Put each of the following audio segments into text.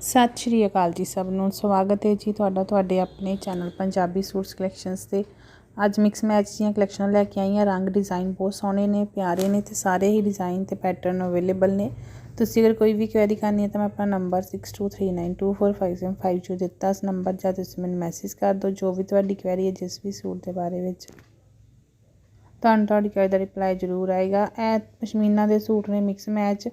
ਸਤਿ ਸ਼੍ਰੀ ਅਕਾਲ ਜੀ ਸਭ ਨੂੰ। ਸਵਾਗਤ ਹੈ ਜੀ ਤੁਹਾਡਾ ਤੁਹਾਡੇ ਆਪਣੇ ਚੈਨਲ ਪੰਜਾਬੀ ਸੂਟਸ ਕਲੈਕਸ਼ਨਸ ਤੇ। ਅੱਜ ਮਿਕਸ ਮੈਚ ਦੀਆਂ ਕਲੈਕਸ਼ਨਾਂ ਲੈ ਕੇ ਆਈ ਹਾਂ। ਰੰਗ ਡਿਜ਼ਾਈਨ ਬਹੁਤ ਸੋਹਣੇ ਨੇ, ਪਿਆਰੇ ਨੇ ਤੇ ਸਾਰੇ ਹੀ ਡਿਜ਼ਾਈਨ ਤੇ ਪੈਟਰਨ ਅਵੇਲੇਬਲ ਨੇ। ਤੁਸੀਂ ਅਗਰ ਕੋਈ ਵੀ ਕੁਐਰੀ ਕਰਨੀ ਹੈ ਤਾਂ ਮੈਂ ਆਪਣਾ ਨੰਬਰ 6239245750 ਜੋ ਦਿੱਤਾ ਇਸ ਨੰਬਰ ਜਾਂ ਤੁਸੀਂ ਮੈਨੂੰ ਮੈਸੇਜ ਕਰ ਦਿਓ, ਜੋ ਵੀ ਤੁਹਾਡੀ ਕੁਐਰੀ ਹੈ ਜਿਸ ਵੀ ਸੂਟ ਦੇ ਬਾਰੇ ਵਿੱਚ। ਤੁਹਾਨੂੰ ਤੁਹਾਡੀ ਕੁਐਰੀ ਦਾ ਰਿਪਲਾਈ ਜ਼ਰੂਰ ਆਏਗਾ। ਇਹ ਪਸ਼ਮੀਨਾ ਦੇ ਸੂਟ ਨੇ ਮਿਕਸ ਮੈਚ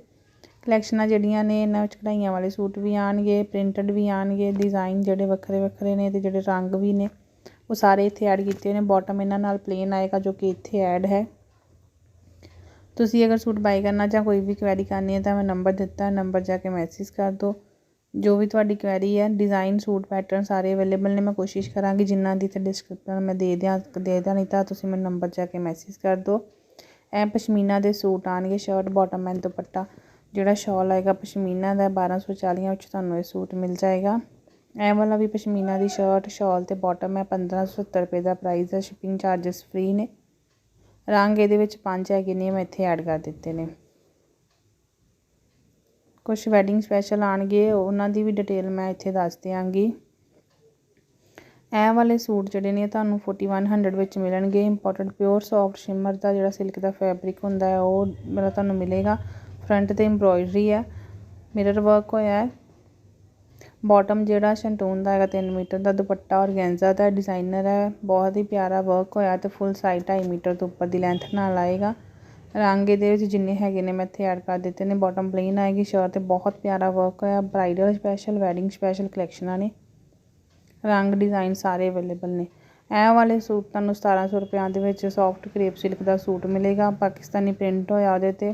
ਕਲੈਕਸ਼ਨਾਂ ਜਿਹੜੀਆਂ ਨੇ, ਇਹਨਾਂ ਵਿੱਚ ਕਢਾਈਆਂ ਵਾਲੇ ਸੂਟ ਵੀ ਆਣਗੇ, ਪ੍ਰਿੰਟਡ ਵੀ ਆਣਗੇ ਡਿਜ਼ਾਈਨ ਜਿਹੜੇ ਵੱਖਰੇ ਵੱਖਰੇ ਨੇ ਤੇ ਜਿਹੜੇ ਰੰਗ ਵੀ ਨੇ, ਉਹ ਸਾਰੇ ਇੱਥੇ ਐਡ ਕੀਤੇ ਨੇ। ਬਾਟਮ ਇਹਨਾਂ ਨਾਲ ਪਲੇਨ ਆਏਗਾ ਜੋ ਕਿ ਇੱਥੇ ਐਡ ਹੈ। ਤੁਸੀਂ ਅਗਰ ਸੂਟ ਬਾਈ ਕਰਨਾ ਜਾਂ ਕੋਈ ਵੀ ਕੁਐਰੀ ਕਰਨੀ ਹੈ ਤਾਂ ਮੈਂ ਨੰਬਰ ਦਿੱਤਾ ਨੰਬਰ ਜਾ ਕੇ ਮੈਸੇਜ ਕਰ ਦਿਓ। ਜੋ ਵੀ ਤੁਹਾਡੀ ਕੁਐਰੀ ਹੈ ਡਿਜ਼ਾਈਨ ਸੂਟ ਪੈਟਰਨ ਸਾਰੇ ਅਵੇਲੇਬਲ ਨੇ, ਮੈਂ ਕੋਸ਼ਿਸ਼ ਕਰਾਂਗੀ ਜਿੰਨਾਂ ਦੀ ਤੇ ਡਿਸਕ੍ਰਿਪਸ਼ਨ ਮੈਂ ਦੇ ਦਿਆਂ ਦੇ ਦਿਆਂ ਨਹੀਂ ਤਾਂ ਤੁਸੀਂ ਮੈਨੂੰ ਨੰਬਰ ਜਾ ਕੇ ਮੈਸੇਜ ਕਰ ਦਿਓ। ਇਹ ਪਸ਼ਮੀਨਾ ਦੇ ਸੂਟ ਆਣਗੇ ਸ਼ਰਟ ਬਾਟਮ ਐਂਡ ਦੁਪੱਟਾ। ਜਿਹੜਾ ਸ਼ਾਲ ਆਏਗਾ ਪਸ਼ਮੀਨਾ ਦਾ 1240 ਵਿੱਚ ਤੁਹਾਨੂੰ ਇਹ ਸੂਟ ਮਿਲ ਜਾਏਗਾ। ਇਹ ਵਾਲਾ ਵੀ ਪਸ਼ਮੀਨਾ ਦੀ ਸ਼ਰਟ ਸ਼ਾਲ ਤੇ ਬਾਟਮ ਹੈ 1570 ਰੁਪਏ ਦਾ ਪ੍ਰਾਈਸ ਹੈ ਸ਼ਿਪਿੰਗ ਚਾਰजेस ਫ੍ਰੀ ਨੇ। ਰੰਗ ਇਹਦੇ ਵਿੱਚ ਪੰਜ ਹੈਗੇ ਨੇ, ਮੈਂ ਇੱਥੇ ਐਡ ਕਰ ਦਿੱਤੇ ਨੇ। ਕੁਝ ਵੈਡਿੰਗ ਸਪੈਸ਼ਲ ਆਣਗੇ ਉਹਨਾਂ ਦੀ ਵੀ ਡਿਟੇਲ ਮੈਂ ਇੱਥੇ ਦੱਸ ਦਿਆਂਗੀ। ਇਹ ਵਾਲੇ ਸੂਟ ਜਿਹੜੇ ਨੇ, ਤੁਹਾਨੂੰ 4100 ਵਿੱਚ ਮਿਲਣਗੇ। ਇੰਪੋਰਟਡ ਪਿਓਰ ਸੌਫਟ ਸ਼ਿਮਰ ਦਾ ਜਿਹੜਾ ਸਿਲਕ ਦਾ ਫੈਬਰਿਕ ਹੁੰਦਾ ਹੈ, ਉਹ ਮੇਰਾ ਤੁਹਾਨੂੰ ਮਿਲੇਗਾ। ਫਰੰਟ ਤੇ ਐਮਬ੍ਰੋਇਡਰੀ ਹੈ ਮਿਰਰ ਵਰਕ ਹੋਇਆ ਹੈ। ਬਾਟਮ ਜਿਹੜਾ ਸ਼ੰਟੂਨ ਦਾ ਹੈਗਾ 3 ਮੀਟਰ ਦਾ ਦੁਪੱਟਾ ਔਰਗੈਂਜ਼ਾ ਦਾ ਡਿਜ਼ਾਈਨਰ ਹੈ। ਬਹੁਤ ਹੀ ਪਿਆਰਾ ਵਰਕ ਹੋਇਆ ਤੇ ਫੁੱਲ ਸਾਈਜ਼ 2.5 ਮੀਟਰ ਤੋਂ ਉੱਪਰ ਦੀ ਲੈਂਥ ਨਾਲ ਆਏਗਾ। ਰੰਗ ਇਹਦੇ ਵਿੱਚ ਜਿੰਨੇ ਹੈਗੇ ਨੇ ਮੈਂ ਇੱਥੇ ਐਡ ਕਰ ਦਿੱਤੇ ਨੇ। ਬਾਟਮ ਪਲੇਨ ਆਏਗੀ ਸ਼ਰਟ ਤੇ ਬਹੁਤ ਪਿਆਰਾ ਵਰਕ ਹੋਇਆ। ਬ੍ਰਾਈਡਲ ਸਪੈਸ਼ਲ ਵੈਡਿੰਗ ਸਪੈਸ਼ਲ ਕਲੈਕਸ਼ਨਾਂ ਨੇ। ਰੰਗ ਡਿਜ਼ਾਈਨ ਸਾਰੇ ਅਵੇਲੇਬਲ ਨੇ। ਇਹ ਵਾਲੇ ਸੂਟ ਤੁਹਾਨੂੰ 1700 ਰੁਪਏ ਦੇ ਵਿੱਚ ਸੌਫਟ ਕ੍ਰੇਪ ਸਿਲਕ ਦਾ ਸੂਟ ਮਿਲੇਗਾ। ਪਾਕਿਸਤਾਨੀ ਪ੍ਰਿੰਟ ਹੋਇਆ ਉਹਦੇ ਤੇ।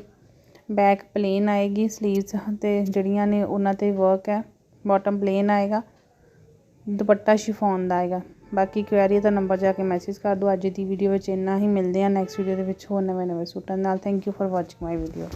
ਬੈਕ ਪਲੇਨ ਆਏਗੀ ਸਲੀਵਸ ਤੇ ਜਿਹੜੀਆਂ ਨੇ ਉਹਨਾਂ ਤੇ ਵਰਕ ਹੈ ਬਾਟਮ ਪਲੇਨ ਆਏਗਾ, ਦੁਪੱਟਾ ਸ਼ਿਫੋਨ ਦਾ ਆਏਗਾ। ਬਾਕੀ ਕੁਐਰੀ ਦਾ ਨੰਬਰ ਜਾ ਕੇ ਮੈਸੇਜ ਕਰ ਦਿਓ। ਅੱਜ ਦੀ ਵੀਡੀਓ ਵਿੱਚ ਇੰਨਾ ਹੀ, ਮਿਲਦੇ ਆ ਨੈਕਸਟ ਵੀਡੀਓ ਦੇ ਵਿੱਚ ਹੋਰ ਨਵੇਂ ਨਵੇਂ ਸੂਟਾਂ ਨਾਲ। Thank you for watching my video